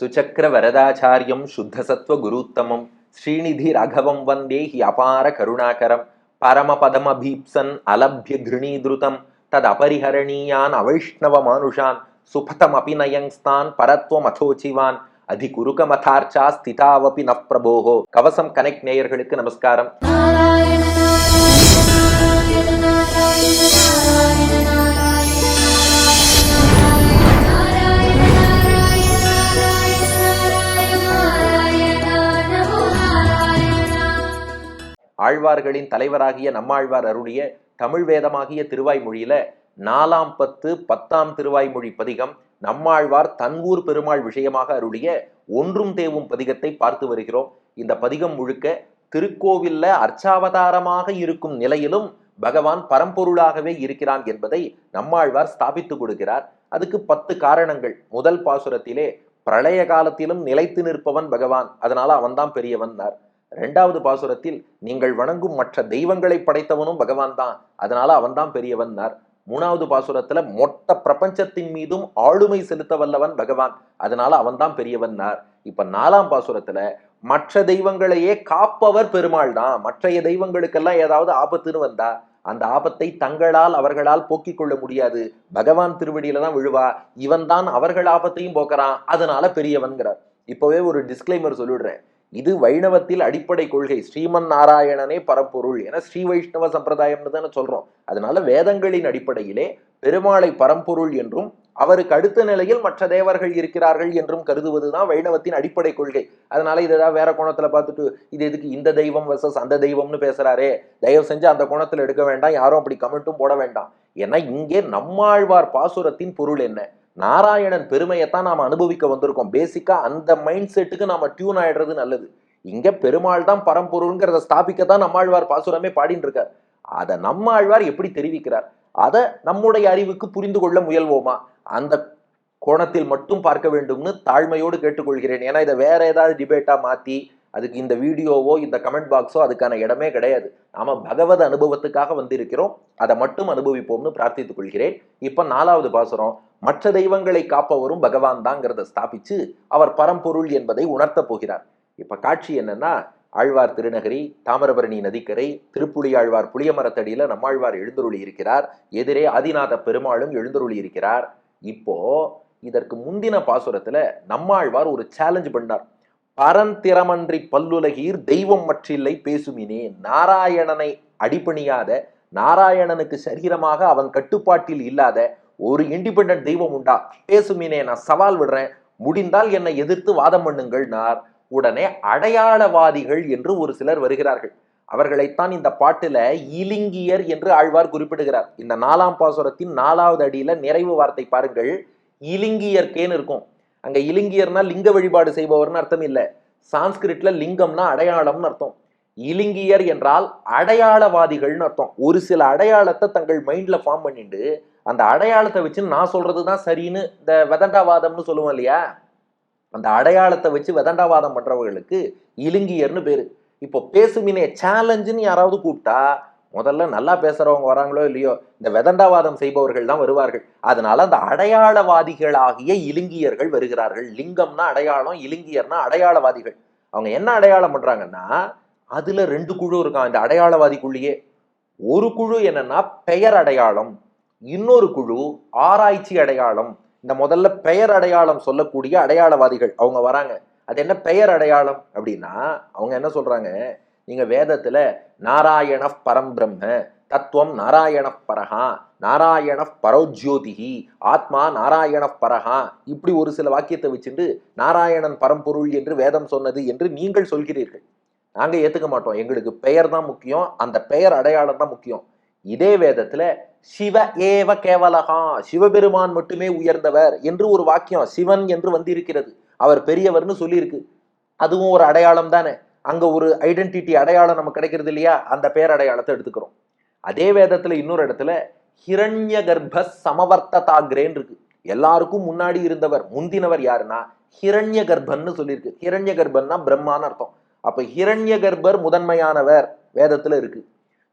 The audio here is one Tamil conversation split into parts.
சுச்சக்கர வரதாச்சாரியம் சுத்தசத்வ குருத்தமம் ஸ்ரீநிதி ரகவம் வந்தே ஹி அபார கருணாகரம் பரமபதமபீப்சன் அலப்ய கிருணீதிருதம் தத் அபரிஹரணீயான் அவைஷ்ணவ மானுஷான் சுபதமபி நயங்ஸ்தான் பரத்வமதோச்சிவான் அதிகுருகமதார்ச்சா ஸ்திதாவபி ந பிரபோகோ கவசம் கனெக்ட் நேயர்களுக்கு நமஸ்காரம் ஆழ்வார்களின் தலைவராகிய நம்மாழ்வார் அருளிய தமிழ் வேதமாகிய திருவாய்மொழியில நாலாம் பத்து பத்தாம் திருவாய்மொழி பதிகம் நம்மாழ்வார் தன்வூர் பெருமாள் விஷயமாக அருளிய ஒன்றும் தேவும் பதிகத்தை பார்த்து வருகிறோம். இந்த பதிகம் முழுக்க திருக்கோவில்ல அர்ச்சாவதாரமாக இருக்கும் நிலையிலும் பகவான் பரம்பொருளாகவே இருக்கிறான் என்பதை நம்மாழ்வார் ஸ்தாபித்து கொடுக்கிறார். அதுக்கு பத்து காரணங்கள். முதல் பாசுரத்திலே பிரளய காலத்திலும் நிலைத்து நிற்பவன் பகவான். அதனால அவன்தான் பெரியவன்னார் ரெண்டாவது பாசுரத்தில் நீங்கள் வணங்கும் மற்ற தெய்வங்களை படைத்தவனும் பகவான் தான் அதனால அவன்தான் பெரியவன்னார் மூணாவது பாசுரத்துல மொத்த பிரபஞ்சத்தின் மீதும் ஆளுமை செலுத்த வல்லவன் பகவான். அதனால அவன்தான் பெரியவன்னார் இப்ப நாலாம் பாசுரத்துல மற்ற தெய்வங்களையே காப்பவர் பெருமாள் தான். மற்றைய தெய்வங்களுக்கெல்லாம் ஏதாவது ஆபத்துன்னு வந்தா அந்த ஆபத்தை தங்களால் அவர்களால் போக்கிக் கொள்ள முடியாது. பகவான் திருவடியில தான் விழுவா. இவன் தான் அவர்கள் ஆபத்தையும் போக்குறான். அதனால பெரியவன்கிறார். இப்பவே ஒரு டிஸ்க்ளைமர் சொல்லிடுறேன். இது வைணவத்தில் அடிப்படை கொள்கை. ஸ்ரீமன் நாராயணனே பரம்பொருள் என ஸ்ரீ வைஷ்ணவ சம்பிரதாயம்னு தானே சொல்றோம். அதனால வேதங்களின் அடிப்படையிலே பெருமாளை பரம்பொருள் என்றும் அவருக்கு அடுத்த நிலையில் மற்ற தேவர்கள் இருக்கிறார்கள் என்றும் கருதுவதுதான் வைணவத்தின் அடிப்படை கொள்கை. அதனால இதை ஏதாவது வேற கோணத்துல பார்த்துட்டு இது எதுக்கு இந்த தெய்வம் வர்சஸ் அந்த தெய்வம்னு பேசுறாரே? தயவு செஞ்சு அந்த கோணத்துல எடுக்க வேண்டாம். யாரும் அப்படி கமெண்ட்டும் போட வேண்டாம். ஏன்னா இங்கே நம்மாழ்வார் பாசுரத்தின் பொருள் என்ன? நாராயணன் பெருமையைத்தான் நாம் அனுபவிக்க வந்திருக்கோம். பேசிக்காக அந்த மைண்ட் செட்டுக்கு நாம் டியூன் ஆயிடுறது நல்லது. இங்கே பெருமாள் தான் பரம்பொருள்ங்கிறத ஸ்தாபிக்கத்தான் நம்மாழ்வார் பாசுரமே பாடின்னு இருக்கார் அதை நம்மாழ்வார் எப்படி தெரிவிக்கிறார்? அதை நம்முடைய அறிவுக்கு புரிந்து கொள்ள முயல்வோமா? அந்த கோணத்தில் மட்டும் பார்க்க வேண்டும்னு தாழ்மையோடு கேட்டுக்கொள்கிறேன். ஏன்னா இதை வேற ஏதாவது டிபேட்டாக மாற்றி அதுக்கு இந்த வீடியோவோ இந்த கமெண்ட் பாக்ஸோ அதுக்கான இடமே கிடையாது. நாம பகவத் அனுபவத்துக்காக வந்திருக்கிறோம். அதை மட்டும் அனுபவிப்போம்னு பிரார்த்தித்துக் கொள்கிறேன். இப்போ நாலாவது பாசுரம். மற்ற தெய்வங்களை காப்பவரும் பகவான் தாங்கிறத ஸ்தாபிச்சு அவர் பரம்பொருள் என்பதை உணர்த்தப் போகிறார். இப்ப காட்சி என்னன்னா ஆழ்வார் திருநகரி தாமிரபரணி நதிக்கரை திருப்புலி ஆழ்வார் புளியமரத்தடியில நம்மாழ்வார் எழுந்தருளி இருக்கிறார். எதிரே ஆதிநாத பெருமாளும் எழுந்தருளி இருக்கிறார். இப்போ இதற்கு முந்தின பாசுரத்துல நம்மாழ்வார் ஒரு சேலஞ்ச் பண்ணார். பரந்திறமன்றி பல்லுலகீர் தெய்வம் மற்றில்லை பேசுமினே நாராயணனை அடிப்பணியாத நாராயணனுக்கு சரீரமாக அவன் கட்டுப்பாட்டில் இல்லாத ஒரு இண்டிபெண்ட் தெய்வம் உண்டா? பேசுமீனே நான் சவால் விடுறேன். முடிந்தால் என்னை எதிர்த்து வாதம் பண்ணுங்கள்னார். உடனே அடையாளவாதிகள் என்று ஒரு சிலர் வருகிறார்கள். அவர்களைத்தான் இந்த பாட்டுல இலிங்கியர் என்று ஆழ்வார் குறிப்பிடுகிறார். இந்த நாலாம் பாசுரத்தின் நாலாவது அடியில நிறைவு வார்த்தை பாருங்கள். இலிங்கியர்கேன்னு இருக்கும். அங்க இலிங்கியர்னா லிங்க வழிபாடு செய்பவர்னு அர்த்தம் இல்லை. சான்ஸ்கிரிட்ல லிங்கம்னா அடையாளம்னு அர்த்தம். இலிங்கியர் என்றால் அடையாளவாதிகள்னு அர்த்தம். ஒரு சில அடையாளத்தை தங்கள் மைண்ட்ல ஃபார்ம் பண்ணிட்டு அந்த அடையாளத்தை வச்சு நான் சொல்றதுதான் சரின்னு இந்த வெதண்டாவாதம்னு சொல்லுவோம் இல்லையா? அந்த அடையாளத்தை வச்சு வெதண்டாவாதம் பண்றவர்களுக்கு இலிங்கியர்னு பேரு. இப்போ பேசுமினே சேலஞ்சுன்னு யாராவது கூப்பிட்டா முதல்ல நல்லா பேசுறவங்க வராங்களோ இல்லையோ இந்த வெதண்டாவாதம் செய்பவர்கள் தான் வருவார்கள். அதனால அந்த அடையாளவாதிகளாகிய இலிங்கியர்கள் வருகிறார்கள். லிங்கம்னா அடையாளம் இலுங்கியர்னா அடையாளவாதிகள். அவங்க என்ன அடையாளம் பண்றாங்கன்னா அதுல ரெண்டு குழு இருக்கான் இந்த அடையாளவாதிக்குள்ளேயே ஒரு குழு என்னன்னா பெயர் அடையாளம். இன்னொரு குழு ஆராய்ச்சி அடையாளம் இந்த முதல்ல பெயர் அடையாளம் சொல்லக்கூடிய அடையாளவாதிகள் அவங்க வராங்க. அது என்ன பெயர் அடையாளம் அப்படின்னா அவங்க என்ன சொல்றாங்க? நீங்க வேதத்துல நாராயண பரம்பிரம்ம தத்துவம் நாராயண பரகா நாராயண பரோஜ்யோதிகி ஆத்மா நாராயண பரகா இப்படி ஒரு சில வாக்கியத்தை வச்சுட்டு நாராயணன் பரம்பொருள் என்று வேதம் சொன்னது என்று நீங்கள் சொல்கிறீர்கள். நாங்கள் ஏற்றுக்க மாட்டோம். எங்களுக்கு பெயர் தான் முக்கியம் அந்த பெயர் அடையாளம் தான் முக்கியம். இதே வேதத்துல சிவ ஏவ கேவலகா சிவபெருமான் மட்டுமே உயர்ந்தவர் என்று ஒரு வாக்கியம் சிவன் என்று வந்திருக்கிறது. அவர் பெரியவர்னு சொல்லியிருக்கு. அதுவும் ஒரு அடையாளம் தானே. அங்க ஒரு ஐடென்டிட்டி அடையாளம் நமக்கு கிடைக்கிறது இல்லையா? அந்த பேரடையாளத்தை எடுத்துக்கிறோம். அதே வேதத்துல இன்னொரு இடத்துல ஹிரண்ய கர்ப்ப சமவர்த்ததாகிரேன்னு இருக்கு எல்லாருக்கும் முன்னாடி இருந்தவர் முந்தினவர் யாருன்னா ஹிரண்ய கர்ப்பன்னு சொல்லியிருக்கு. ஹிரண்ய கர்ப்பன்னா பிரம்மான்னு அர்த்தம். அப்ப ஹிரண்ய கர்ப்பர் முதன்மையானவர் வேதத்துல இருக்கு.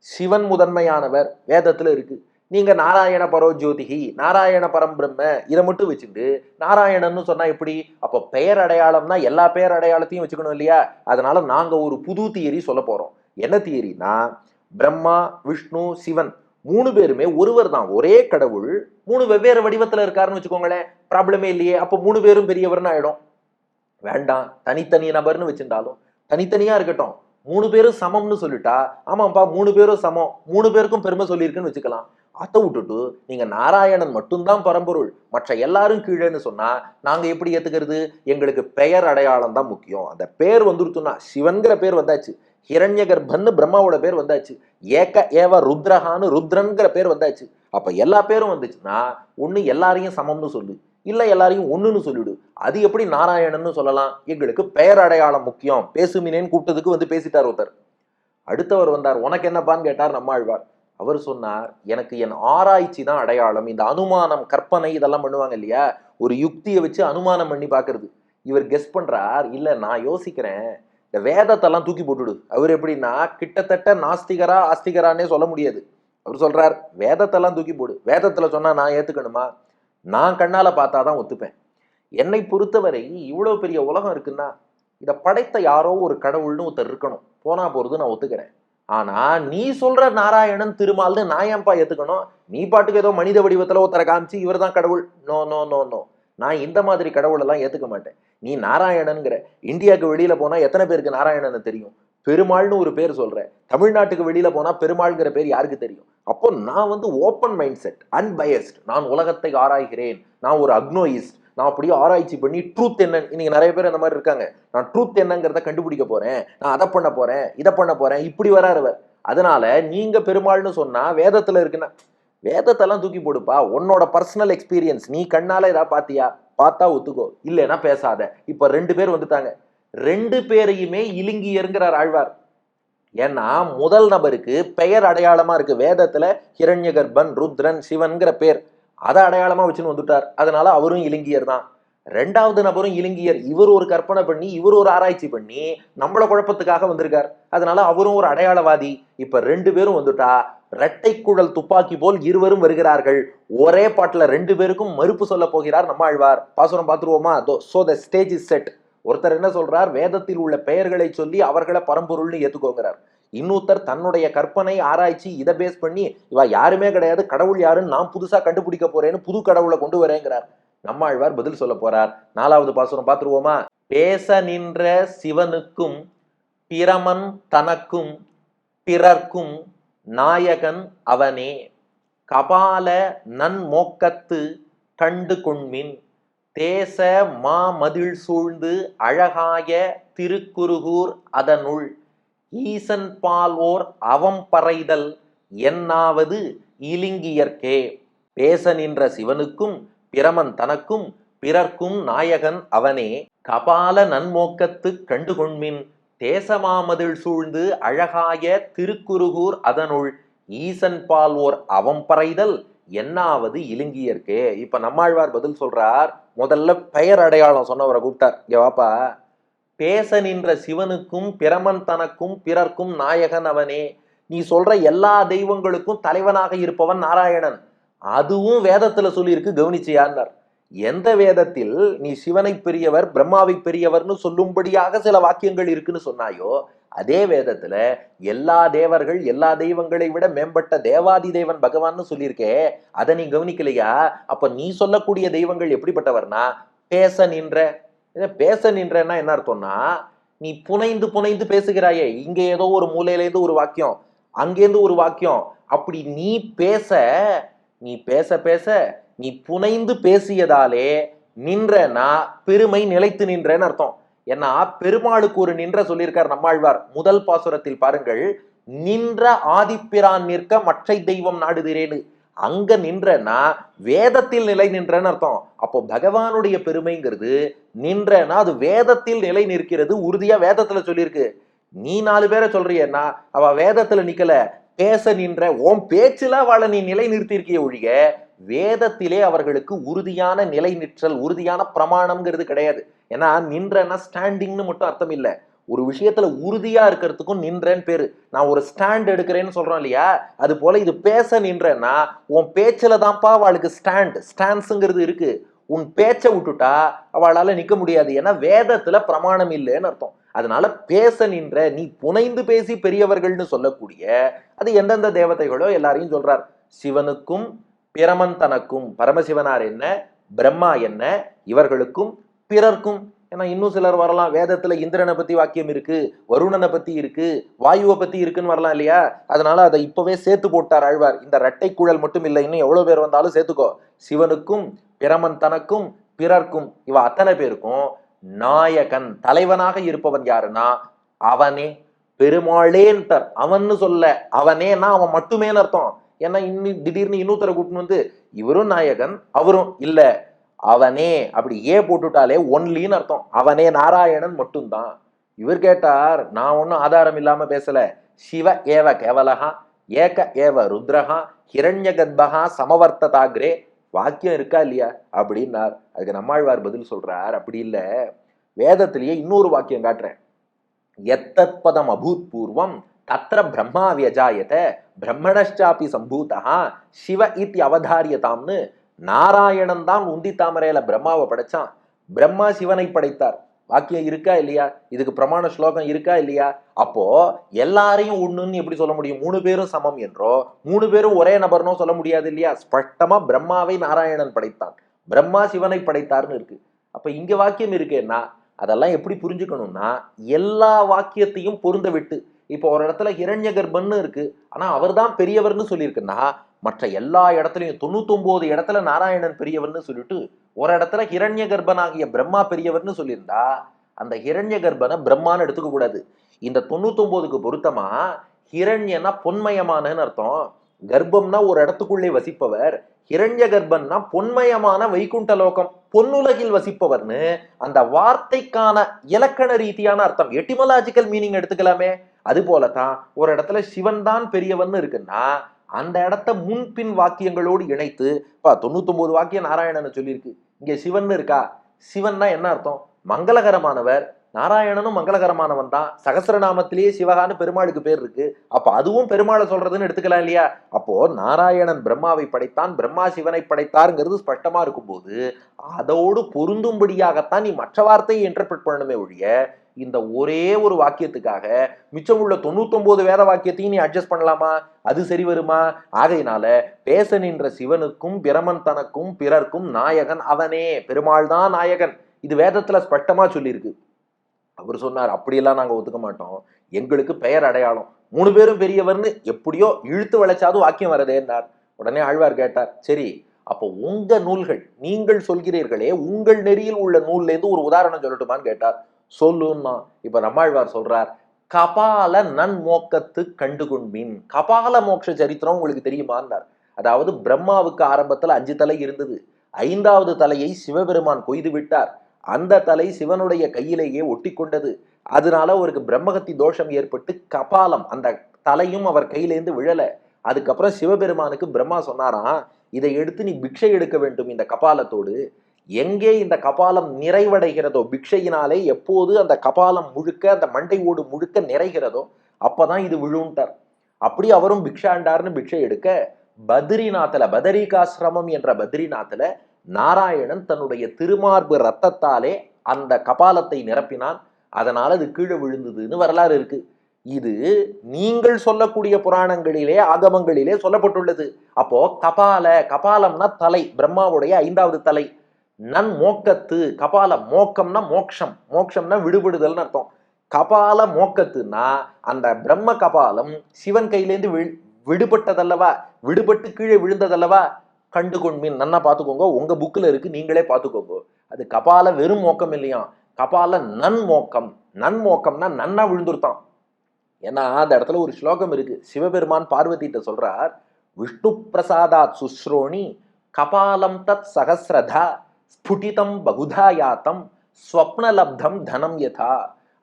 சிவன் முதன்மையானவர் வேதத்தில் இருக்கு. நீங்க நாராயண பரோ ஜோதிகி நாராயண பரம் பிரம்ம இதை மட்டும் வச்சுட்டு நாராயணன்னு சொன்னா எப்படி? அப்போ பெயர் அடையாளம்னா எல்லா பெயர் அடையாளத்தையும் வச்சுக்கணும் இல்லையா? அதனால நாங்க ஒரு புது தியரி சொல்ல போறோம். என்ன தியரினா பிரம்மா விஷ்ணு சிவன் மூணு பேருமே ஒருவர் தான். ஒரே கடவுள் மூணு வெவ்வேறு வடிவத்துல இருக்காருன்னு வச்சுக்கோங்களேன். ப்ராப்ளமே இல்லையே. அப்போ மூணு பேரும் பெரியவர்னு ஆயிடும். வேண்டாம். தனித்தனி நபர்னு வச்சிருந்தாலும் தனித்தனியா இருக்கட்டும். மூணு பேரும் சமம்னு சொல்லிட்டா ஆமாப்பா மூணு பேரும் சமம். மூணு பேருக்கும் பெருமை சொல்லியிருக்குன்னு வச்சுக்கலாம். அதை விட்டுட்டு நீங்க நாராயணன் மட்டும்தான் பரம்பொருள். மற்ற எல்லாரும் கீழேன்னு சொன்னா நாங்க எப்படி ஏத்துக்கிறது? எங்களுக்கு பெயர் அடையாளம் தான் முக்கியம். அந்த பேர் வந்துருச்சுன்னா சிவன்கிற பேர் வந்தாச்சு. ஹிரண்ய கர்ப்பன்னு பிரம்மாவோட பேர் வந்தாச்சு. ஏக ஏவ ருத்ரஹான்னு ருத்ரன்கிற பேர் வந்தாச்சு. அப்போ எல்லா பேரும் வந்துச்சுன்னா ஒன்று எல்லாரையும் சமம்னு சொல்லு. இல்லை எல்லாரையும் ஒன்றுன்னு சொல்லிவிடு. அது எப்படி நாராயணன்னு சொல்லலாம்? எங்களுக்கு பெயர் அடையாளம் முக்கியம். பேசுமினேன்னு கூப்பிட்டதுக்கு வந்து பேசிட்டார் ஒருத்தர். அடுத்தவர் வந்தார். உனக்கு என்னப்பான்னு கேட்டார் நம்மாழ்வார். அவர் சொன்னார் எனக்கு என் ஆராய்ச்சி தான் அடையாளம். இந்த அனுமானம் கற்பனை இதெல்லாம் பண்ணுவாங்க இல்லையா? ஒரு யுக்தியை வச்சு அனுமானம் பண்ணி பார்க்கறது. இவர் கெஸ் பண்ணுறார் இல்லை நான் யோசிக்கிறேன். இந்த வேதத்தெல்லாம் தூக்கி போட்டுடு அவர் எப்படின்னா கிட்டத்தட்ட நாஸ்திகரா ஆஸ்திகரானே சொல்ல முடியாது. அவர் சொல்றார் வேதத்தெல்லாம் தூக்கி போடு. வேதத்துல சொன்னா நான் ஏத்துக்கணுமா? நான் கண்ணால பார்த்தாதான் ஒத்துப்பேன். என்னை பொறுத்தவரை இவ்வளவு பெரிய உலகம் இருக்குன்னா இதை படைத்த யாரோ ஒரு கடவுள்னு ஒருத்தர் இருக்கணும். போனா போறது நான் ஒத்துக்கிறேன். ஆனா நீ சொல்ற நாராயணன் திருமால்னு நான் ஏன்பா ஏத்துக்கணும்? நீ பாட்டுக்கு ஏதோ மனித வடிவத்துல ஒருத்தரை காமிச்சு இவர் தான் கடவுள். No no no no. நான் இந்த மாதிரி கடவுளெல்லாம் ஏற்றுக்க மாட்டேன். நீ நாராயணனுங்கிற இந்தியாவுக்கு வெளியில் போனால் எத்தனை பேருக்கு நாராயணனை தெரியும்? பெருமாள்னு ஒரு பேர் சொல்கிறேன் தமிழ்நாட்டுக்கு வெளியில் போனால் பெருமாள்ங்கிற பேர் யாருக்கு தெரியும்? அப்போ நான் வந்து ஓப்பன் மைண்ட் செட் அன்பயஸ்ட் நான் உலகத்தை ஆராய்கிறேன். நான் ஒரு அக்னோயிஸ்ட் நான் அப்படியே ஆராய்ச்சி பண்ணி ட்ரூத் என்ன இன்னைக்கு நிறைய பேர் அந்த மாதிரி இருக்காங்க. நான் ட்ரூத் என்னங்கிறத கண்டுபிடிக்க போகிறேன் நான் அதை பண்ண போகிறேன் இதை பண்ண போகிறேன் இப்படி வராருவர் அதனால் அதனால நீங்க பெருமாள்னு சொன்னா வேதத்துல இருக்குன்னா வேதத்தெல்லாம் தூக்கி போடுப்பா. உன்னோட பர்சனல் எக்ஸ்பீரியன்ஸ் நீ கண்ணால ஏதாவது பாத்தியா? பார்த்தா ஒத்துக்கோ. இல்லைன்னா பேசாத. இப்ப ரெண்டு பேர் வந்துட்டாங்க. ரெண்டு பேரையுமே இலிங்கியருங்கிறார் ஆழ்வார். ஏன்னா முதல் நபருக்கு பெயர் அடையாளமா இருக்கு. வேதத்துல ஹிரண்ய கர்ப்பன் ருத்ரன் சிவன்கிற பேர். அதை அடையாளமா வச்சுன்னு வந்துட்டார். அதனால அவரும் இலங்கியர் தான். ரெண்டாவது நபரும் இலங்கையர். இவர் ஒரு கற்பனை பண்ணி இவர் ஒரு ஆராய்ச்சி பண்ணி நம்மள குழப்பத்துக்காக வந்திருக்கார். அதனால அவரும் ஒரு அடையாளவாதி. இப்ப ரெண்டு பேரும் வந்துட்டா இரட்டை குழல் துப்பாக்கி போல் இருவரும் வருகிறார்கள். ஒரே பாட்டுல ரெண்டு பேருக்கும் மறுப்பு சொல்ல போகிறார் நம்மாழ்வார். பாசுரம் பார்த்துருவோமா? So the stage is set ஒருத்தர் என்ன சொல்றார்? வேதத்தில் உள்ள பெயர்களை சொல்லி அவர்களை பரம்பொருள்னு ஏத்துக்கோங்கிறார். இன்னொருத்தர் தன்னுடைய கற்பனை ஆராய்ச்சி இதை பேஸ் பண்ணி இவ யாருமே கிடையாது கடவுள் யாருன்னு நான் புதுசா கண்டுபிடிக்க போறேன்னு புது கடவுளை கொண்டு வரேங்கிறார். நம்மாழ்வார் பதில் சொல்ல போறார். நாலாவது பாசுரம் பார்த்துருவோமா? பேச நின்ற சிவனுக்கும் பிரமன் தனக்கும் பிறர்க்கும் நாயகன் அவனே. கபால நன்மோக்கத்து கண்டு கொண்மின் தேச மாமதில் சூழ்ந்து அழகாய திருக்குருகூர் அதனுள் ஈசன் ஓர் அவம் பறைதல் என்னாவது இலிங்கியர்க்கே. பேச நின்ற சிவனுக்கும் பிரமன் தனக்கும் பிறர்க்கும் நாயகன் அவனே. கபால நன்மோக்கத்து கண்டுகொண்மின் தேசமாமதில் சூழ்ந்து அழகாய திருக்குறுகூர் அதனுள் ஈசன் பால் அவம் பறைதல் என்னாவது இலுங்கியர்க்கே. இப்ப நம்மாழ்வார் பதில் சொல்றார் முதல்ல பெயர் அடையாளம் சொன்னவரை கூப்பிட்டார். இங்க வாப்பா. பேச நின்ற சிவனுக்கும் பிரமன் தனக்கும் பிறர்க்கும் நாயகன் அவனே. நீ சொல்ற எல்லா தெய்வங்களுக்கும் தலைவனாக இருப்பவன் நாராயணன். அதுவும் வேதத்துல சொல்லியிருக்கு கவனிச்சியான்னார் எந்த வேதத்தில் நீ சிவனை பெரியவர் பிரம்மாவை பெரியவர்னு சொல்லும்படியாக சில வாக்கியங்கள் இருக்குன்னு சொன்னாயோ அதே வேதத்துல எல்லா தேவர்கள் எல்லா தெய்வங்களை விட மேம்பட்ட தேவாதி தேவன் பகவான்னு சொல்லியிருக்கே அதை நீ கவனிக்கலையா? அப்ப நீ சொல்லக்கூடிய தெய்வங்கள் எப்படிப்பட்டவர்னா பேச நின்ற. பேச நின்றன்னா என்ன அர்த்தம்னா நீ புனைந்து புனைந்து பேசுகிறாயே இங்க ஏதோ ஒரு மூலையிலேருந்து ஒரு வாக்கியம் அங்கேருந்து ஒரு வாக்கியம் அப்படி நீ பேச நீ பேச பேச நீ புனைந்து பேசியதாலே நின்றனா பெருமை நிலைத்து நின்றேன்னு அர்த்தம். ஏன்னா பெருமாளுக்கு ஒரு நின்ற சொல்லியிருக்கார் நம்மாழ்வார். முதல் பாசுரத்தில் பாருங்கள் நின்ற ஆதிப்பிரான் நிற்க மற்றை தெய்வம் நாடுகிறேன்னு. அங்க நின்றனா வேதத்தில் நிலை நின்றன்னு அர்த்தம். அப்போ பகவானுடைய பெருமைங்கிறது நின்றனா அது வேதத்தில் நிலை நிற்கிறது உறுதியா வேதத்துல சொல்லியிருக்கு. நீ நாலு பேரை சொல்றியன்னா அவ வேதத்துல நிக்கல. பேச நின்ற உன் பேச்சில் அவளை நீ நிலை நிறுத்தியிருக்கிய ஒழிய வேதத்திலே அவர்களுக்கு உறுதியான நிலை நிற்றல் உறுதியான பிரமாணம்ங்கிறது கிடையாது. ஏன்னா நின்றனா ஸ்டாண்டிங்னு மட்டும் அர்த்தம் இல்லை. ஒரு விஷயத்துல உறுதியா இருக்கிறதுக்கும் நின்றேன்னு பேரு. நான் ஒரு ஸ்டாண்ட் எடுக்கிறேன்னு சொல்றோம் இல்லையா? அது போல இது பேச நின்றேன்னா உன் பேச்சில தான்ப்பா அவளுக்கு ஸ்டாண்ட் ஸ்டாண்ட்ஸுங்கிறது இருக்கு. உன் பேச்சை விட்டுட்டா அவளால நிக்க முடியாது. ஏன்னா வேதத்துல பிரமாணம் இல்லைன்னு அர்த்தம். அதனால பேச நின்ற நீ புனைந்து பேசி பெரியவர்கள்னு சொல்லக்கூடிய அது எந்தெந்த தேவதைகளோ எல்லாரையும் சொல்றார். சிவனுக்கும் பிரமன் தனக்கும் பரமசிவனார் என்ன பிரம்மா என்ன இவர்களுக்கும் பிறர்க்கும். ஏன்னா இன்னும் சிலர் வரலாம். வேதத்துல இந்திரனை பத்தி வாக்கியம் இருக்கு வருணனை பத்தி இருக்கு வாயுவை பத்தி இருக்குன்னு வரலாம் இல்லையா? அதனால அதை இப்பவே சேர்த்து போட்டார் ஆழ்வார். இந்த ரெட்டை குழல் மட்டும் இல்லை இன்னும் எவ்வளவு பேர் வந்தாலும் சேர்த்துக்கோ. சிவனுக்கும் பிரமன் தனக்கும் பிறர்க்கும் இவ அத்தனை பேருக்கும் நாயகன் தலைவனாக இருப்பவன் யாருன்னா அவனே பெருமாளேன்ட்டார். அவன்னு சொல்ல அவனேனா அவன் மட்டுமேன்னு அர்த்தம். ஏன்னா இன்னும் திடீர்னு இன்னொருத்தரை கூட்டின்னு வந்து இவரும் நாயகன் அவரும் இல்ல. அவனே அப்படி ஏ போட்டுட்டாலே ஒன்லின்னு அர்த்தம். அவனே நாராயணன் மட்டும்தான். இவர் கேட்டார் நான் ஒன்றும் ஆதாரம் இல்லாம பேசல. சிவ ஏவ கேவலகா ஏக ஏவ ருத்ரஹா ஹிரண்ய கத்பகா சமவர்த்ததாகிரே வாக்கியம் இருக்கா இல்லையா? அப்படின்னார். அதுக்கு நம்மாழ்வார் பதில் சொல்றார் அப்படி இல்லை. வேதத்திலேயே இன்னொரு வாக்கியம் காட்டுறேன். எத்தத்பதம் அபூத் பூர்வம் தத்திர பிரம்மா வியஜாயத பிரம்மணஷ்டாபி சம்பூதா சிவ இத்தி அவதாரியதாம்னு நாராயணன் தான் உந்தி தாமரையில பிரம்மாவை படைச்சான். பிரம்மா சிவனை படைத்தார். வாக்கியம் இருக்கா இல்லையா? இதுக்கு பிரமாண ஸ்லோகம் இருக்கா இல்லையா? அப்போ எல்லாரையும் ஒண்ணுன்னு எப்படி சொல்ல முடியும்? மூணு பேரும் சமம் என்றோ மூணு பேரும் ஒரே நபர்னோ சொல்ல முடியாது இல்லையா? ஸ்பஷ்டமா பிரம்மாவை நாராயணன் படைத்தான். பிரம்மா சிவனை படைத்தார்னு இருக்கு. அப்ப இங்க வாக்கியம் இருக்கேன்னா அதெல்லாம் எப்படி புரிஞ்சுக்கணும்னா எல்லா வாக்கியத்தையும் பொருந்த விட்டு. இப்போ ஒரு இடத்துல ஹிரண்ய கர்ப்பன்னு இருக்கு. ஆனா அவர்தான் பெரியவர்னு சொல்லியிருக்குன்னா மற்ற எல்லா இடத்துலையும் தொண்ணூத்தொம்போது இடத்துல நாராயணன் பெரியவர்னு சொல்லிட்டு ஒரு இடத்துல ஹிரண்ய கர்ப்பனாகிய பிரம்மா பெரியவர்னு சொல்லியிருந்தா அந்த ஹிரண்ய கர்ப்பனை பிரம்மான்னு எடுத்துக்க கூடாது. இந்த தொண்ணூத்தொம்போதுக்கு பொருத்தமா ஹிரண்யனா பொன்மயமானன்னு அர்த்தம். கர்ப்பம்னா ஒரு இடத்துக்குள்ளே வசிப்பவர் ஹிரண்ய கர்ப்பன்னா பொன்மயமான வைகுண்ட லோகம் பொன்னுலகில் வசிப்பவர்னு அந்த வார்த்தைக்கான இலக்கண ரீதியான அர்த்தம் எட்டிமலாஜிக்கல் மீனிங் எடுத்துக்கலாமே. அது போலதான் ஒரு இடத்துல சிவன் தான் பெரியவன் இருக்குன்னா அந்த இடத்த முன்பின் வாக்கியங்களோடு இணைத்து பா தொண்ணூத்தொம்பது வாக்கியம் நாராயணனை சொல்லியிருக்கு. இங்கே சிவன் இருக்கா? சிவன்னா என்ன அர்த்தம்? மங்களகரமானவர். நாராயணனும் மங்களகரமானவன் தான். சகசரநாமத்திலேயே சிவகான்னு பெருமாளுக்கு பேர் இருக்கு. அப்ப அதுவும் பெருமாளை சொல்றதுன்னு எடுத்துக்கலாம் இல்லையா? அப்போ நாராயணன் பிரம்மாவை படைத்தான் பிரம்மா சிவனை படைத்தாருங்கிறது ஸ்பஷ்டமா இருக்கும்போது அதோடு பொருந்தும்படியாகத்தான் நீ மற்ற வார்த்தையை இன்டர்பிரட் பண்ணணுமே ஒழிய இந்த ஒரே ஒரு வாக்கியத்துக்காக மிச்சம் உள்ள தொண்ணூத்தொன்பது வேத வாக்கியத்தையும் நீ அட்ஜஸ்ட் பண்ணலாமா? அது சரி வருமா? ஆகையினால பேச நின்ற சிவனுக்கும் பிரமன் தனக்கும் பிறர்க்கும் நாயகன் அவனே. பெருமாள் தான் நாயகன். இது வேதத்துல ஸ்பஷ்டமா சொல்லியிருக்கு. அவர் சொன்னார் அப்படியெல்லாம் நாங்க ஒத்துக்க மாட்டோம். எங்களுக்கு பெயர் அடையாளம். மூணு பேரும் பெரியவர்னு எப்படியோ இழுத்து வளைச்சாது வாக்கியம் வரதேன்னார் உடனே ஆழ்வார் கேட்டார் சரி அப்போ உங்க நூல்கள் நீங்கள் சொல்கிறீர்களே உங்கள் நெறியில் உள்ள நூல்லேருந்து ஒரு உதாரணம் சொல்லட்டுமான்னு கேட்டார். சொல்லுன்னா இப்ப நம்மாழ்வார் சொல்றார் கபால நன்மோக்கத்து கண்டுகொண்பின். கபால மோட்ச சரித்திரம் உங்களுக்கு தெரியுமான்னார். அதாவது பிரம்மாவுக்கு ஆரம்பத்தில் அஞ்சு தலை இருந்தது. ஐந்தாவது தலையை சிவபெருமான் கொய்து விட்டார். அந்த தலை சிவனுடைய கையிலேயே ஒட்டி கொண்டது. அதனால அவருக்கு பிரம்மகத்தி தோஷம் ஏற்பட்டு கபாலம் அந்த தலையும் அவர் கையிலேருந்து விழலை. அதுக்கப்புறம் சிவபெருமானுக்கு பிரம்மா சொன்னாராம் இதை எடுத்து நீ பிக்ஷை எடுக்க வேண்டும் இந்த கபாலத்தோடு. எங்கே இந்த கபாலம் நிறைவடைகிறதோ பிக்ஷையினாலே எப்போது அந்த கபாலம் முழுக்க அந்த மண்டை ஓடு முழுக்க நிறைகிறதோ அப்பதான் இது விழுண்டார் அப்படி அவரும் பிக்ஷாண்டார்னு பிக்ஷை எடுக்க பத்ரிநாத்தில் பதரிகாசிரமம் என்ற பத்ரிநாத்தில் நாராயணன் தன்னுடைய திருமார்பு ரத்தத்தாலே அந்த கபாலத்தை நிரப்பினான். அதனால் அது கீழே விழுந்ததுன்னு வரலாறு இருக்கு. இது நீங்கள் சொல்லக்கூடிய புராணங்களிலே ஆகமங்களிலே சொல்லப்பட்டுள்ளது. அப்போ கபால கபாலம்னா தலை பிரம்மாவுடைய ஐந்தாவது தலை. நன் மோக்கத்து கபால மோக்கம்னா மோக்ஷம் மோக்ஷம்னா விடுபடுதல்னு அர்த்தம். கபால மோக்கத்துனா அந்த பிரம்ம கபாலம் சிவன் கையிலேருந்து வி விடுபட்டதல்லவா? விடுபட்டு கீழே விழுந்ததல்லவா? கண்டு கொண்மீன் நன்னா பார்த்துக்கோங்க உங்க புக்கில் இருக்கு. நீங்களே பார்த்துக்கோங்க அது கபால வெறும் மோக்கம் இல்லையா? கபால நன் மோக்கம் நன் மோக்கம்னா நன்னா விழுந்துருத்தான். ஏன்னா அந்த இடத்துல ஒரு ஸ்லோகம் இருக்கு. சிவபெருமான் பார்வதிட்ட சொல்றார் விஷ்ணு பிரசாதாத் சுஸ்ரோணி கபாலம் தத் சகசிரதா ஸ்புடிதம் பகுதா யாத்தம் ஸ்வப்னலப்தம் தனம் யதா.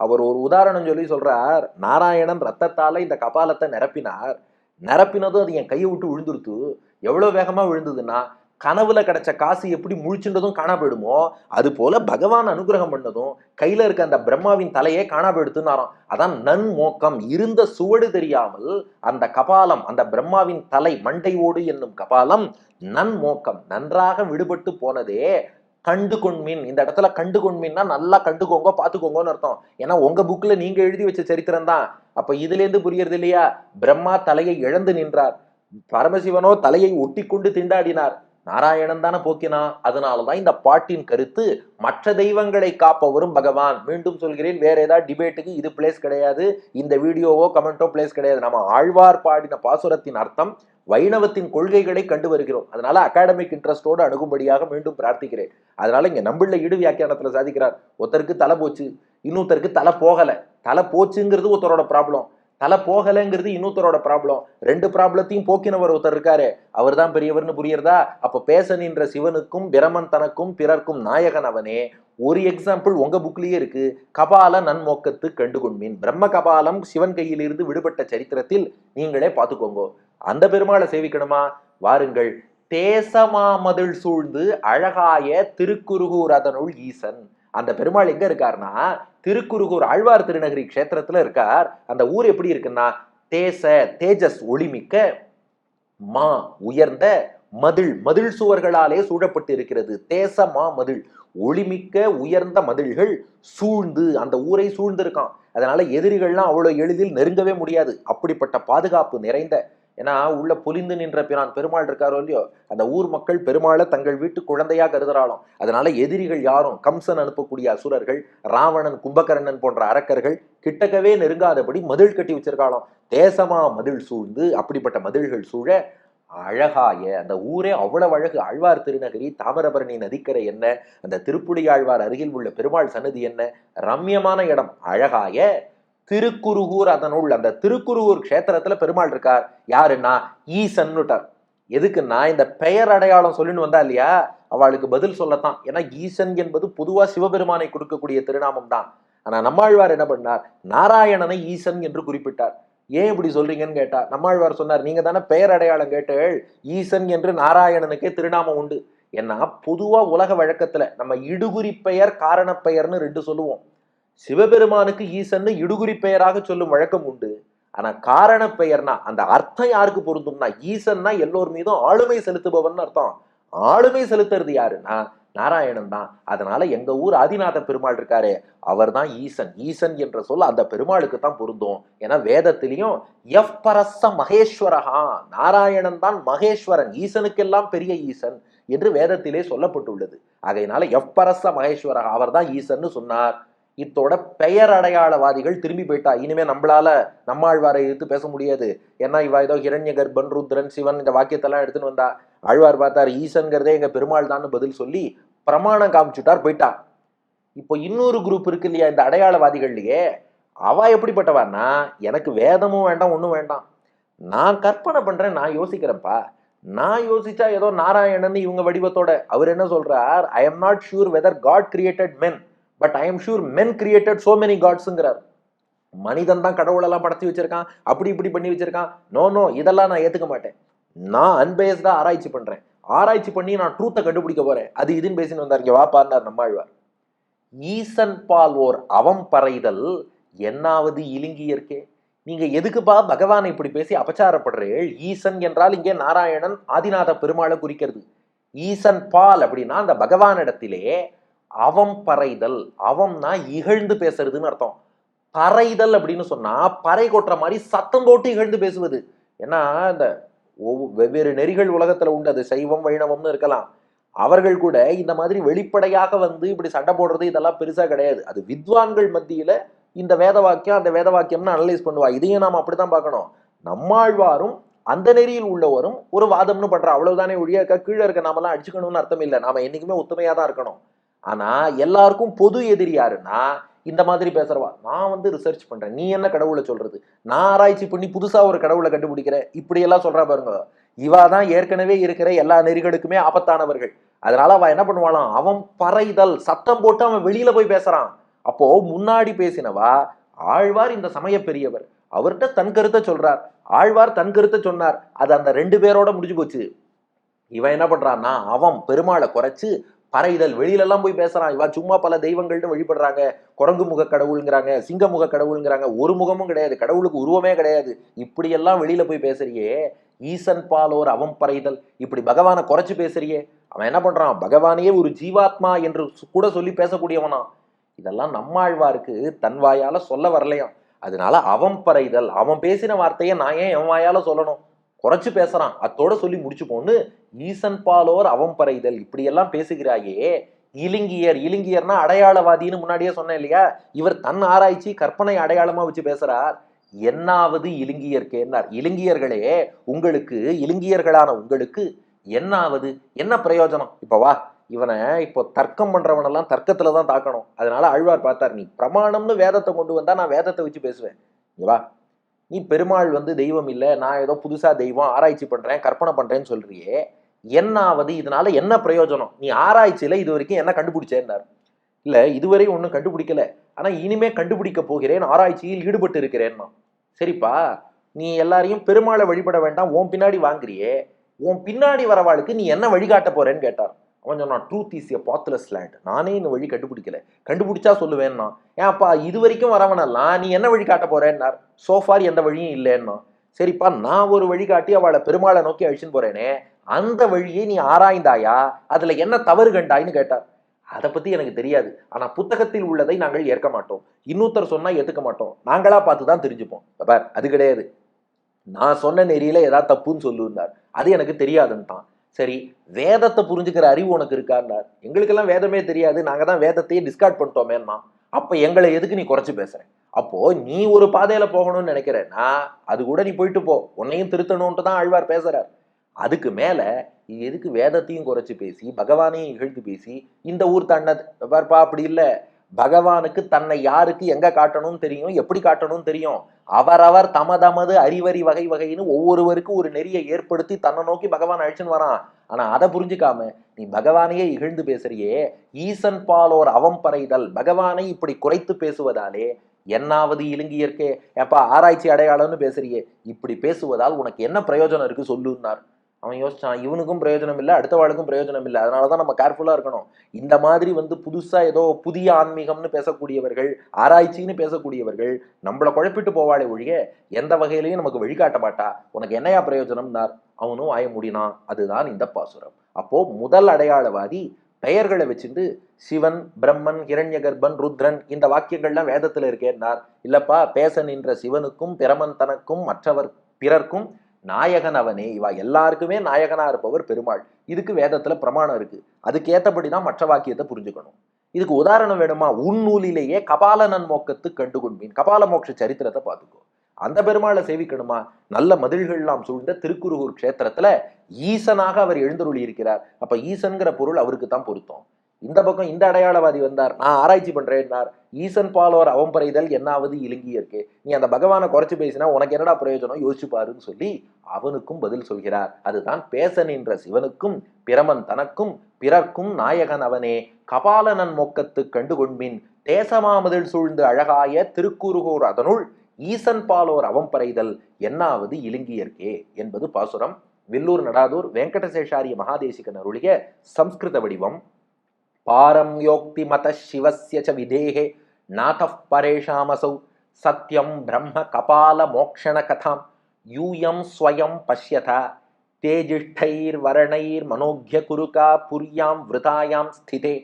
அவர் ஒரு உதாரணம் சொல்லி சொல்றார் நாராயணன் ரத்தத்தால இந்த கபாலத்தை நிரப்பினார். நிரப்பினதும் அது என் கையை விட்டு விழுந்துருத்து. எவ்வளோ வேகமா விழுந்ததுன்னா கனவுல கிடைச்ச காசு எப்படி முழிச்சுன்றதும் காணா போயிடுமோ அது போல பகவான் அனுகிரகம் பண்ணதும் கையில இருக்க அந்த பிரம்மாவின் தலையே காணா போயிடுத்துன்னாராம். அதான் நன் மோக்கம் இருந்த சுவடு தெரியாமல் அந்த கபாலம் அந்த பிரம்மாவின் தலை மண்டை ஓடு என்னும் கபாலம் நன் மோக்கம் நன்றாக விடுபட்டு போனதே கண்டு கொண்மின் இந்த இடத்துல கண்டு கொண்மின்னா நல்லா கண்டுக்கோங்க பார்த்துக்கோங்கன்னு அர்த்தம். ஏன்னா உங்க புக்ல நீங்க எழுதி வச்ச சரித்திரம் தான். அப்ப இதுல இருந்து புரியறது இல்லையா? பிரம்மா தலையை இழந்து நின்றார். பரமசிவனோ தலையை ஒட்டி கொண்டு திண்டாடினார். நாராயணன் தானே போக்கினா அதனாலதான் இந்த பாட்டின் கருத்து மற்ற தெய்வங்களை காப்பவரும் பகவான். மீண்டும் சொல்கிறேன் வேற ஏதாவது டிபேட்டுக்கு இது பிளேஸ் கிடையாது இந்த வீடியோவோ கமெண்டோ பிளேஸ் கிடையாது. நம்ம ஆழ்வார் பாடின பாசுரத்தின் அர்த்தம் வைணவத்தின் கொள்கைகளை கண்டு வருகிறோம். அதனால அகாடமிக் இன்ட்ரெஸ்டோடு அணுகும்படியாக மீண்டும் பிரார்த்திக்கிறேன். அதனால இங்க நம்பிள்ள ஈடு வியாக்கியானத்துல சாதிக்கிறார். ஒருத்தருக்கு தலை போச்சு இன்னொருத்தருக்கு தலை போகலை. தலை போச்சுங்கிறது ஒருத்தரோட ப்ராப்ளம் தலை போகலைங்கிறது இன்னொருத்தரோட ப்ராப்ளம் ரெண்டு ப்ராப்ளத்தையும் போக்கினவர் ஒருத்தர் இருக்காரு. அவர் தான் பெரியவர்னு புரியுறதா? அப்ப பேச நின்ற சிவனுக்கும் பிரமன் தனக்கும் பிறர்க்கும் நாயகன் அவனே. ஒரு எக்ஸாம்பிள் உங்க புக்லயே இருக்கு. கபால நன்மோக்கத்து கண்டுகொண்மீன். பிரம்ம கபாலம் சிவன் கையிலிருந்து விடுபட்ட சரித்திரத்தில் நீங்களே பார்த்துக்கோங்க. அந்த பெருமாளை சேவிக்கணுமா? வாருங்கள். தேசமாமதில் சூழ்ந்து அழகாய திருக்குருகூர் அதனுள் ஈசன். அந்த பெருமாள் எங்க இருக்காருன்னா திருக்குறுகூர் ஆழ்வார் திருநகரி கஷேத்திரத்துல இருக்கார். அந்த ஊர் எப்படி இருக்குன்னா தேச தேஜஸ் ஒளிமிக்க மா உயர்ந்த மதில். மதில் சுவர்களாலே சூழப்பட்டு இருக்கிறது தேச மா மதில். ஒளிமிக்க உயர்ந்த மதில்கள் சூழ்ந்து அந்த ஊரை சூழ்ந்திருக்கான். அதனால எதிரிகள்லாம் அவ்வளோ எளிதில் நெருங்கவே முடியாது. அப்படிப்பட்ட பாதுகாப்பு நிறைந்த ஏன்னா உள்ள பொலிந்து நின்ற பிரான் பெருமாள் இருக்காரோ இல்லையோ அந்த ஊர் மக்கள் பெருமாளை தங்கள் வீட்டு குழந்தையா கருதுறாளாம். அதனால எதிரிகள் யாரும் கம்சன் அனுப்பக்கூடிய அசுரர்கள் ராவணன் கும்பகர்ணன் போன்ற அரக்கர்கள் கிட்டக்கவே நெருங்காதபடி மதில் கட்டி வச்சிருக்காளாம். தேசமா மதில் சூழ்ந்து அப்படிப்பட்ட மதில்கள் சூழ அழகாய அந்த ஊரே அவ்வளவு அழகு. ஆழ்வார் திருநகரி தாமிரபரணி நதிக்கரை என்ன அந்த திருப்புடி ஆழ்வார் அருகில் உள்ள பெருமாள் சன்னதி என்ன ரம்யமான இடம் அழகாய திருக்குருகூர் அதனுள் அந்த திருக்குருகூர் க்ஷேத்திரத்துல பெருமாள் இருக்கார். யாருன்னா? ஈசன்னுட்டார். எதுக்குன்னா இந்த பெயர் அடையாளம் சொல்லின்னு வந்தா இல்லையா? அவளுக்கு பதில் சொல்லத்தான். ஏன்னா ஈசன் என்பது பொதுவா சிவபெருமானை கொடுக்கக்கூடிய திருநாமம் தான். ஆனா நம்மாழ்வார் என்ன பண்ணார்? நாராயணனை ஈசன் என்று குறிப்பிட்டார். ஏன் இப்படி சொல்றீங்கன்னு கேட்டா நம்மாழ்வார் சொன்னார் நீங்க தானே பெயர் அடையாளம் கேட்டேள் ஈசன் என்று நாராயணனுக்கே திருநாமம் உண்டு. ஏன்னா பொதுவா உலக வழக்கத்துல நம்ம இடுகுறி பெயர் காரண பெயர்னு ரெண்டு சொல்லுவோம். சிவபெருமானுக்கு ஈசன்னு இடுகுறி பெயராக சொல்லும் வழக்கம் உண்டு. ஆனா காரண பெயர்னா அந்த அர்த்தம் யாருக்கு பொருந்தும்னா ஈசன்னா எல்லோர் மீதும் ஆளுமை செலுத்துபவன் அர்த்தம். ஆளுமை செலுத்துறது யாருன்னா நாராயணன் தான். அதனால எங்க ஊர் ஆதிநாத பெருமாள் இருக்காரு அவர் தான் ஈசன். ஈசன் என்ற சொல் அந்த பெருமாளுக்கு தான் பொருந்தும். ஏன்னா வேதத்திலையும் எஃப் பரச மகேஸ்வரஹா நாராயணன் தான் மகேஸ்வரன் ஈசனுக்கெல்லாம் பெரிய ஈசன் என்று வேதத்திலே சொல்லப்பட்டுள்ளது. ஆகையினால எஃப் பரச மகேஸ்வரஹா அவர் தான் ஈசன்னு சொன்னார். இத்தோட பெயர் அடையாளவாதிகள் திரும்பி போயிட்டா. இனிமே நம்மளால நம்மாழ்வாரை எடுத்து பேச முடியாது. ஏன்னா இவ ஏதோ ஹிரண்ய கர்ப்பன் ருத்ரன் சிவன் இந்த வாக்கியத்தெல்லாம் எடுத்துன்னு வந்தா. ஆழ்வார் பார்த்தார் ஈசன்கிறதே எங்க பெருமாள் தான் பதில் சொல்லி பிரமாணம் காமிச்சுட்டார் போயிட்டா. இப்போ இன்னொரு குரூப் இருக்கு இல்லையா இந்த அடையாளவாதிகள்லயே அவ எப்படிப்பட்டவான்னா எனக்கு வேதமும் வேண்டாம் ஒன்றும் வேண்டாம். நான் கற்பனை பண்றேன் நான் யோசிக்கிறேன்ப்பா. நான் யோசிச்சா ஏதோ நாராயணன் இவங்க வடிவத்தோட. அவர் என்ன சொல்றார் I am not sure whether God created men but I am sure men created so many காட்ஸுங்கிறார் மனிதன் தான் கடவுளெல்லாம் படைச்சி வச்சிருக்கான் அப்படி இப்படி பண்ணி வச்சிருக்கான். நோ நோ இதெல்லாம் நான் ஏத்துக்க மாட்டேன். நான் அன்பேஸ்டா ஆராய்ச்சி பண்றேன். ஆராய்ச்சி பண்ணி நான் ட்ரூத்தை கண்டுபிடிக்க போறேன். அது இதுன்னு பேசின்னு வந்தார். இங்க வாப்பார்னார் நம்மாழ்வார். ஈசன் பால் ஓர் அவம் பறைதல் என்னாவது இலிங்கியர்க்கே நீங்க எதுக்குப்பா பகவானை இப்படி பேசி அபச்சாரப்படுறீள் ஈசன் என்றால் இங்கே நாராயணன் ஆதிநாத பெருமாளை குறிக்கிறது. ஈசன் பால் அப்படின்னா அந்த பகவானிடத்திலே அவம் பறைதல் அவம்னா இகழ்ந்து பேசுறதுன்னு அர்த்தம். பறைதல் அப்படின்னு சொன்னா பறை கொட்டுற மாதிரி சத்தம் போட்டு இகழ்ந்து பேசுவது. ஏன்னா இந்த ஒவ்வொ- வெவ்வேறு நெறிகள் உலகத்துல உண்டு. அது சைவம் வைணவம்னு இருக்கலாம். அவர்கள் கூட இந்த மாதிரி வெளிப்படையாக வந்து இப்படி சண்டை போடுறது இதெல்லாம் பெருசா கிடையாது. அது வித்வான்கள் மத்தியில இந்த வேத வாக்கியம் அந்த வேத வாக்கியம்னு அனலைஸ் பண்ணுவா. இதையும் நாம் அப்படித்தான் பார்க்கணும். நம்மாழ்வாரும் அந்த நெறியில் உள்ளவரும் ஒரு வாதம்னு பண்றா. அவ்வளவுதானே ஒழிய கீழே இருக்க நாமெல்லாம் அடிச்சுக்கணும்னு அர்த்தம் இல்லை. நாம என்னைக்குமே ஒத்துமையா தான் இருக்கணும். ஆனா எல்லாருக்கும் பொது எதிரி யாருன்னா இந்த மாதிரி பேசுறவா நான் வந்து ரிசர்ச் பண்றேன். நீ என்ன கடவுளை சொல்றது? நான் ஆராய்ச்சி பண்ணி புதுசா ஒரு கடவுளை கண்டுபிடிக்கிறேன். இப்படி எல்லாம் சொல்றா பாருங்க. இவா தான் ஏற்கனவே இருக்கிற எல்லா நெறிகளுக்குமே ஆபத்தானவர்கள். அதனால அவ என்ன பண்ணுவாளாம் அவன் பறைதல் சத்தம் போட்டு அவன் வெளியில போய் பேசுறான். அப்போ முன்னாடி பேசினவா ஆழ்வார் இந்த சமய பெரியவர். அவர்கிட்ட தன் கருத்தை சொல்றார். ஆழ்வார் தன் கருத்தை சொன்னார். அது அந்த ரெண்டு பேரோட முடிஞ்சு போச்சு. இவன் என்ன பண்றான்னா அவன் பெருமாளை குறைச்சு பறைதல் வெளியிலலாம் போய் பேசுறான். இவா சும்மா பல தெய்வங்கள்னு வழிபடுறாங்க. குரங்கு முக கடவுளுங்கிறாங்க சிங்க முக கடவுளுங்கிறாங்க. ஒரு முகமும் கிடையாது. கடவுளுக்கு உருவமே கிடையாது. இப்படியெல்லாம் வெளியில போய் பேசுறியே. ஈசன் பாலோர் அவம் பறைதல். இப்படி பகவானை குறைச்சு பேசுறியே. அவன் என்ன பண்றான்? பகவானையே ஒரு ஜீவாத்மா என்று கூட சொல்லி பேசக்கூடியவனா. இதெல்லாம் நம்மாழ்வாருக்கு தன்வாயால சொல்ல வரலையாம். அதனால அவன் பறைதல். அவன் பேசின வார்த்தையை நான் ஏன் என் வாயால சொல்லணும்? குறைச்சு பேசுறான். அத்தோட சொல்லி முடிச்சுப்போன்னு ஈசன் பாலோர் அவன் பறைதல். இப்படியெல்லாம் பேசுகிறாயே இலிங்கியர் இலிங்கியர்னா அடையாளவாதின்னு முன்னாடியே சொன்னேன் இல்லையா? இவர் தன் ஆராய்ச்சி கற்பனை அடையாளமா வச்சு பேசுறார். என்னாவது இலிங்கியர்க்கேன்னார் இலிங்கியர்களே உங்களுக்கு இலிங்கியர்களான உங்களுக்கு என்னாவது என்ன பிரயோஜனம்? இப்போ வா இவனை இப்போ தர்க்கம் பண்றவனெல்லாம் தர்க்கத்துல தான் தாக்கணும். அதனால ஆழ்வார் பார்த்தார் நீ பிரமாணம்னு வேதத்தை கொண்டு வந்தா நான் வேதத்தை வச்சு பேசுவேன். வா. நீ பெருமாள் வந்து தெய்வம் இல்லை நான் ஏதோ புதுசா தெய்வம் ஆராய்ச்சி பண்றேன் கற்பனை பண்றேன்னு சொல்றியே என்னாவது இதனால என்ன பிரயோஜனம்? நீ ஆராய்ச்சியில இது வரைக்கும் என்ன கண்டுபிடிச்சேன்னார். இல்லை இதுவரை ஒன்றும் கண்டுபிடிக்கல. ஆனா இனிமே கண்டுபிடிக்க போகிறேன் ஆராய்ச்சியில் ஈடுபட்டு இருக்கிறேன்னா. சரிப்பா நீ எல்லாரையும் பெருமாளை வழிபட வேண்டாம் உன் பின்னாடி வாங்குறியே உன் பின்னாடி வரவாளுக்கு நீ என்ன வழிகாட்ட போறேன்னு கேட்டார். அவன் சொன்னான் truth is a pathless land நானே இந்த வழி கண்டுபிடிக்கல. கண்டுபிடிச்சா சொல்லுவேன்னா ஏன்ப்பா இது வரைக்கும் வரவனெல்லாம் நீ என்ன வழி காட்ட போறேன்னார். சோஃபார் எந்த வழியும் இல்லைன்னா. சரிப்பா நான் ஒரு வழி காட்டி அவளை பெருமாளை நோக்கி அழிச்சுன்னு போறேனே அந்த வழியை நீ ஆராய்ந்தாயா? அதுல என்ன தவறு கண்டாய்ன்னு கேட்டார். அதை பத்தி எனக்கு தெரியாது. ஆனா புத்தகத்தில் உள்ளதை நாங்கள் ஏற்க மாட்டோம். இன்னொருத்தர் சொன்னா ஏத்துக்க மாட்டோம். நாங்களா பார்த்து தான் தெரிஞ்சுப்போம் பார் அது கிடையாது. நான் சொன்ன நெறியில ஏதாவது தப்புன்னு சொல்லுன்னார். அது எனக்கு தெரியாதுன்னு தான் சரி வேதத்தை புரிஞ்சுக்கிற அறிவு உனக்கு இருக்கான்னார் எங்களுக்கெல்லாம் வேதமே தெரியாது. நாங்கள் தான் வேதத்தையே டிஸ்கார்ட் பண்ணிட்டோமேன்னா அப்போ எங்களை எதுக்கு நீ குறைச்சி பேசுற? அப்போ நீ ஒரு பாதையில போகணும்னு நினைக்கிறேன்னா அது கூட நீ போயிட்டு போ. உன்னையும் திருத்தணும்ன்ட்டு தான் ஆழ்வார் பேசுறார். அதுக்கு மேல எதுக்கு வேதத்தையும் குறைச்சி பேசி பகவானையும் இகழ்த்து பேசி இந்த ஊர் தன்னது பார்ப்பா அப்படி இல்லை. பகவானுக்கு தன்னை யாருக்கு எங்க காட்டணும்னு தெரியும் எப்படி காட்டணும்னு தெரியும்? அவரவர் தமதமது அறிவறி வகை வகைன்னு ஒவ்வொருவருக்கும் ஒரு நெறியை ஏற்படுத்தி தன்னை நோக்கி பகவான் அழிச்சுன்னு வரான். ஆனா அதை புரிஞ்சுக்காம நீ பகவானையே இகழ்ந்து பேசுறியே ஈசன் பாலோர் அவம் பறைதல். பகவானை இப்படி குறைத்து பேசுவதாலே என்னாவது இலங்கியர்க்கே ஏப்பா ஆராய்ச்சி அடையாளம்னு பேசுறியே. இப்படி பேசுவதால் உனக்கு என்ன பிரயோஜனம் இருக்கு சொல்லுன்னார். அவன் யோசிச்சான் இவனுக்கும் பிரயோஜனம் இல்லை அடுத்த வாழ்க்கும் பிரயோஜனம் இல்லை. அதனால தான் நம்ம கேர்ஃபுல்லாக இருக்கணும். இந்த மாதிரி வந்து புதுசாக ஏதோ புதிய ஆன்மீகம்னு பேசக்கூடியவர்கள் ஆராய்ச்சின்னு பேசக்கூடியவர்கள் நம்மளை குழப்பிட்டு போவாளே ஒழிய எந்த வகையிலையும் நமக்கு வழிகாட்ட மாட்டா. உனக்கு என்னையா பிரயோஜனம்னார்? அவனும் ஆய முடினான். அதுதான் இந்த பாசுரம். அப்போ முதல் அடையாளவாதி பெயர்களை வச்சுட்டு சிவன் பிரம்மன் ஹிரண்யகர்பன் ருத்ரன் இந்த வாக்கியங்கள்லாம் வேதத்தில் இருக்கேன்னார். இல்லப்பா பேச நின்ற சிவனுக்கும் பிரமன் தனக்கும் மற்றவர் பிறர்க்கும் நாயகன் அவனே இவா எல்லாருக்குமே நாயகனா இருப்பவர் பெருமாள். இதுக்கு வேதத்துல பிரமாணம் இருக்கு. அதுக்கு தான் மற்ற வாக்கியத்தை புரிஞ்சுக்கணும். இதுக்கு உதாரணம் வேணுமா? உன்னூலிலேயே கபாலனன் மோக்கத்து கண்டுகொண்பீன் கபால மோட்ச சரித்திரத்தை பார்த்துக்கோ. அந்த பெருமாளை சேவிக்கணுமா? நல்ல மதில்கள்லாம் சூழ்ந்த திருக்குருகூர் க்ஷேத்திரத்துல ஈசனாக அவர் எழுந்தருளி இருக்கிறார் அப்ப ஈசன்கிற பொருள் அவருக்கு தான் பொருத்தம். இந்த பக்கம் இந்த அடையாளவாதி வந்தார் நான் ஆராய்ச்சி பண்றேன்னார் ஈசன் பாலோர் அவம்பறைதல் என்னாவது இலங்கியருக்கு. நீ அந்த பகவானை குறைச்சு பேசினா உனக்கு என்னடா பிரயோஜனம்? யோசிச்சு பாருன்னு சொல்லி அவனுக்கும் பதில் சொல்கிறார். அதுதான் பேச நின்ற சிவனுக்கும் பிரமன் தனக்கும் பிறர்க்கும் நாயகன் அவனே. கபாலனன் மொக்கத்து கண்டுகொண்பின் தேசமாமதில் சூழ்ந்து அழகாய திருக்குறுகோர் அதனுள் ஈசன் பாலோர் அவம்பறைதல் என்னாவது இலங்கியர்க்கே என்பது பாசுரம். வில்லூர் நடாதூர் வெங்கடசேஷாரிய மகாதேசிகன் அருளிய சம்ஸ்கிருத வடிவம். பாரம் யோக்தி மத சிவசிய ச விதேகே நாத பரேஷாமசௌ சத்யம் பிரம்ம கபால மோக்ஷண கதாம் யூயம் ஸ்வயம் பஷ்யத தேஜிஷ்டைர்வரணைர் மனோக்ய குருகா புரியாம் விரதாயாம் ஸ்திதே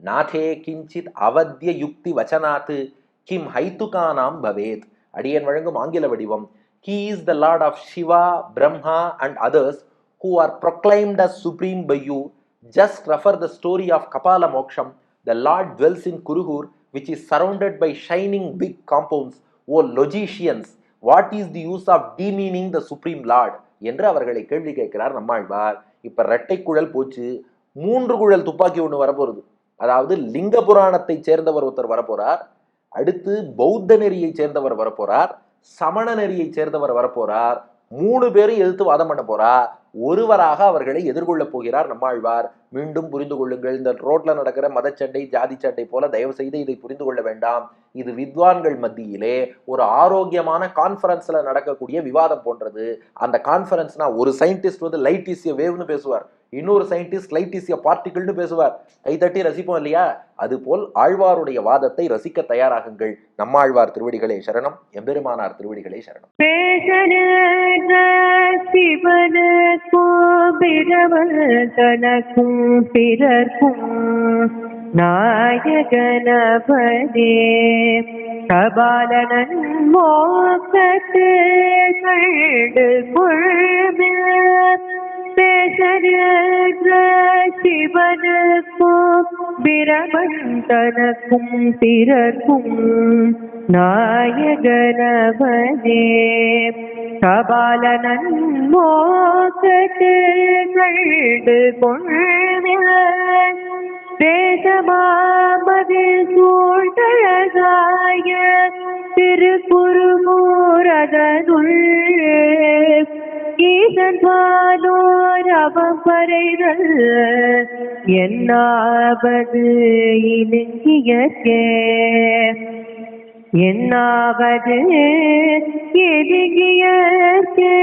நாதே கிஞ்சித் அவத்திய யுக்தி வச்சனாத்து கிம் ஹைத்துகானாம் பவேத் அடியன் வழங்கும் ஆங்கில வடிவம் he is the lord of Shiva Brahma and others who are proclaimed as supreme by you just refer the story of Kapala Moksham. The Lord dwells in Kuruhur, which is surrounded by shining big compounds. O logicians, what is the use of demeaning the supreme lord என்று அவர்களை கேள்வி கேட்கிறார் நம்மாழ்வார் இப்போ ரெட்டை குழல் போச்சு மூன்று குழல் துப்பாக்கி ஒன்று வரப்போகுது அதாவது லிங்க புராணத்தை சேர்ந்தவர் ஒருத்தர் வரப்போறார் அடுத்து பௌத்த நெறியை சேர்ந்தவர் வரப்போறார் சமண நெறியை சேர்ந்தவர் வரப்போறார் மூணு பேரும் எதிர்த்து வாதம் பண்ண போறார் ஒருவராக அவர்களை எதிர்கொள்ளப் போகிறார் நம்மாழ்வார். மீண்டும் புரிந்து கொள்ளுங்கள் இந்த ரோட்ல நடக்கிற மதச்சண்டை ஜாதி சண்டை போல தயவு செய்து இதை புரிந்து கொள்ள வேண்டாம். இது வித்வான்கள் மத்தியிலே ஒரு ஆரோக்கியமான கான்ஃபரன்ஸ்ல நடக்கக்கூடிய விவாதம் போன்றது. அந்த கான்ஃபரன்ஸ்னா ஒரு சயின்டிஸ்ட் வந்து லைட் இஸ் வேவ்னு பேசுவார். இன்னொரு சயின்டிஸ்ட் லைட் இஸ் பார்ட்டிகிள்னு பேசுவார் கைதட்டி ரசிப்போம் இல்லையா? அதுபோல் ஆழ்வாருடைய வாதத்தை ரசிக்க தயாராகுங்கள். நம்மாழ்வார் திருவடிகளே சரணம் எம்பெருமானார் திருவடிகளே சரணம். சிவனுக்கும் பிறவன் பிறர்க்கும் நாயகனபதே கபாலனன் மோக்கத்து கண்டு கொள்மில் சிவனுக்கும் பிரமன் பிறர்க்கும் நாயகனபதே കപാലനൻ மோக்கத்து கண்டு கொள்மில் தேசமாமதில் சூழ்ந்தழகாய திருக்குறுமூரதனுள் ஈசன் பாலோர் அவம் பறைதல் என்னாவது இலங்கியற்கே என்னாவது இலங்கியற்கே